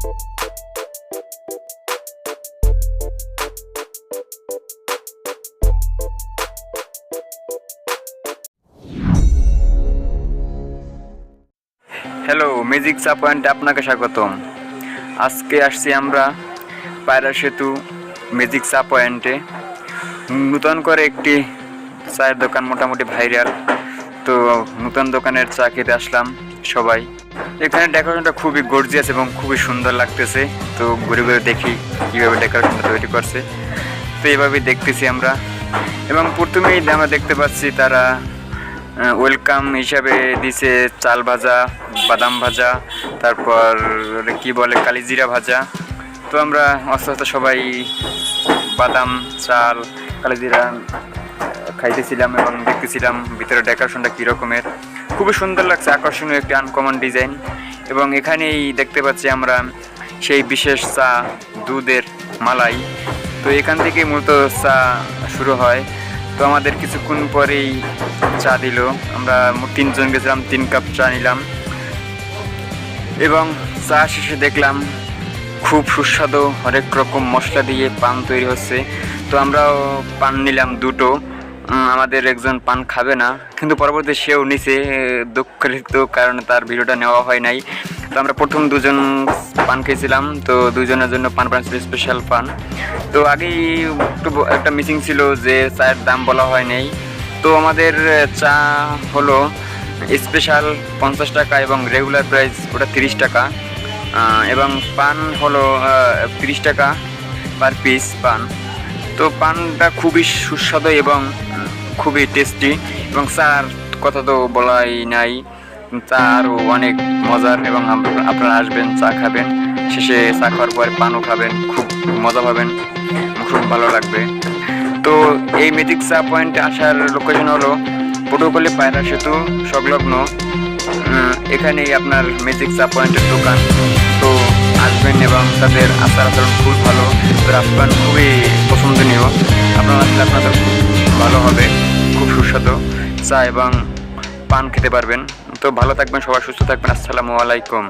Hello magic চা পয়েন্টে আপনাকে স্বাগতম। আজকে আসছি আমরা পায়রা সেতু ম্যাজিক চা পয়েন্টে নূতন করে একটি চায়ের দোকান মোটামুটি ভাইরাল। তো নূতন দোকানের চা খেতে আসলাম সবাই। এখানে ডেকোরেশনটা খুবই গর্জিয়াস এবং খুবই সুন্দর লাগতেছে। তো ঘুরে ঘুরে দেখি কীভাবে ডেকোরেশনটা তৈরি করছে। তো এইভাবেই দেখতেছি আমরা। এবং প্রথমেই আমরা দেখতে পাচ্ছি তারা ওয়েলকাম হিসাবে দিছে চাল ভাজা, বাদাম ভাজা, তারপর কি বলে, কালিজিরা ভাজা। তো আমরা আস্তে সবাই বাদাম, চাল, কালিজিরা খাইতেছিলাম এবং দেখতেছিলাম ভিতরে ডেকোরেশনটা কী রকমের। খুবই সুন্দর লাগছে, আকর্ষণীয় একটি আনকমন ডিজাইন এবং এখানেই দেখতে পাচ্ছি আমরা সেই বিশেষ চা দুধের মালাই। তো এখান থেকে মূলত চা শুরু হয়। তো আমাদের কিছুক্ষণ পরেই চা দিল। আমরা তিনজন গেছিলাম, তিন কাপ চা নিলাম। এবং চা শেষে দেখলাম খুব সুস্বাদু, হরেক রকম মশলা দিয়ে পান তৈরি হচ্ছে। তো আমরাও পান নিলাম দুটো। আমাদের একজন পান খাবে না, কিন্তু পরবর্তী সেও নিছে দুঃখিত কারণে তার ভিডিওটা নেওয়া হয় নাই। তো আমরা প্রথম দুজন পান খেয়েছিলাম, তো দুজনের জন্য পান পান স্পেশাল পান। তো আগেই একটু একটা মিসিং ছিল যে চায়ের দাম বলা হয় নাই। তো আমাদের চা হলো স্পেশাল পঞ্চাশ টাকা এবং রেগুলার প্রাইস ওটা তিরিশ টাকা। এবং পান হলো তিরিশ টাকা পার পিস পান। তো পানটা খুবই সুস্বাদু এবং খুবই টেস্টি এবং চার কথা তো বলাই নাই। চা আরও অনেক মজার এবং আপনারা আসবেন, চা খাবেন, শেষে চা খাওয়ার পরে পানও খাবেন, খুব মজা পাবেন, খুব ভালো লাগবে। তো এই ম্যাজিক চা পয়েন্টে আসার লোকেশন হলো পটুকলি পায়রা সেতু, সংলগ্ন এখানেই আপনার ম্যাজিক চা পয়েন্টের দোকান। তো আসবেন এবং তাদের আচার আচরণ খুব ভালো আপ্যায়ন খুবই পছন্দনীয়। আপনারা আসলে আপনাদের ভালো হবে, খুব সুস্বাদু। চা এবং পান খেতে পারবেন। তো ভালো থাকবেন সবাই, সুস্থ থাকবেন। আসসালামু আলাইকুম।